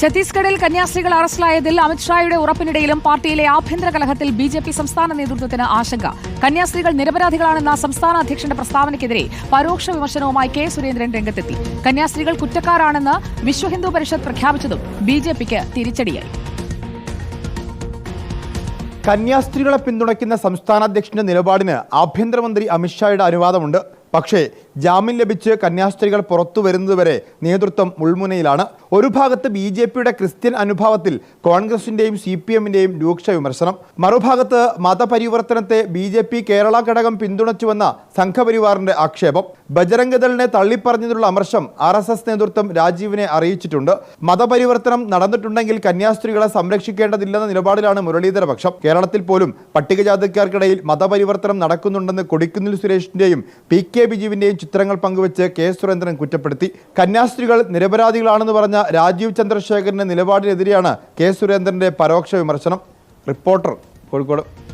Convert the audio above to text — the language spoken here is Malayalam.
ഛത്തീസ്ഗഡിൽ കന്യാസ്ത്രീകൾ അറസ്റ്റിലായതിൽ അമിത്ഷായുടെ ഉറപ്പിനിടയിലും പാർട്ടിയിലെ ആഭ്യന്തര കലഹത്തിൽ ബി ജെ പി സംസ്ഥാന നേതൃത്വത്തിന് ആശങ്ക. കന്യാസ്ത്രീകൾ നിരപരാധികളാണെന്ന സംസ്ഥാന അധ്യക്ഷന്റെ പ്രസ്താവനയ്ക്കെതിരെ പരോക്ഷ വിമർശനവുമായി കെ സുരേന്ദ്രൻ രംഗത്തെത്തി. കന്യാസ്ത്രീകൾ കുറ്റക്കാരാണെന്ന് വിശ്വ ഹിന്ദു പരിഷത്ത് പ്രഖ്യാപിച്ചതും ബി ജെ പിക്ക് തിരിച്ചടിയായി. കന്യാസ്ത്രീകളെ പിന്തുണയ്ക്കുന്ന സംസ്ഥാന അധ്യക്ഷന്റെ നിലപാടിന് ആഭ്യന്തരമന്ത്രി അമിത്ഷായുടെ അനുവാദമുണ്ട്. പക്ഷേ ജാമ്യം ലഭിച്ച് കന്യാസ്ത്രീകൾ പുറത്തു വരുന്നതുവരെ നേതൃത്വം മുൾമുനയിലാണ്. ഒരു ഭാഗത്ത് ബി ജെ പിയുടെ ക്രിസ്ത്യൻ അനുഭാവത്തിൽ കോൺഗ്രസിന്റെയും സി പി എമ്മിന്റെയും രൂക്ഷ വിമർശനം. മറുഭാഗത്ത് മതപരിവർത്തനത്തെ ബി ജെ പി കേരള ഘടകം പിന്തുണച്ചുവെന്ന സംഘപരിവാറിന്റെ ആക്ഷേപം. ബജരംഗദളിനെ തള്ളിപ്പറഞ്ഞതിനുള്ള അമർശം ആർ എസ് എസ് നേതൃത്വം രാജീവിനെ അറിയിച്ചിട്ടുണ്ട്. മതപരിവർത്തനം നടന്നിട്ടുണ്ടെങ്കിൽ കന്യാസ്ത്രീകളെ സംരക്ഷിക്കേണ്ടതില്ലെന്ന നിലപാടിലാണ് മുരളീധര പക്ഷം. കേരളത്തിൽ പോലും പട്ടികജാതിക്കാർക്കിടയിൽ മതപരിവർത്തനം നടക്കുന്നുണ്ടെന്ന് കൊടിക്കുന്നിൽ സുരേഷിന്റെയും പി കെ ബിജുവിന്റെയും ചിത്രങ്ങൾ പങ്കുവച്ച് കെ സുരേന്ദ്രൻ കുറ്റപ്പെടുത്തി. കന്യാസ്ത്രീകൾ നിരപരാധികളാണെന്ന് പറഞ്ഞ രാജീവ് ചന്ദ്രശേഖരന്റെ നിലപാടിനെതിരെയാണ് കെ സുരേന്ദ്രന്റെ പരോക്ഷ വിമർശനം. റിപ്പോർട്ടർ കോഴിക്കോട്.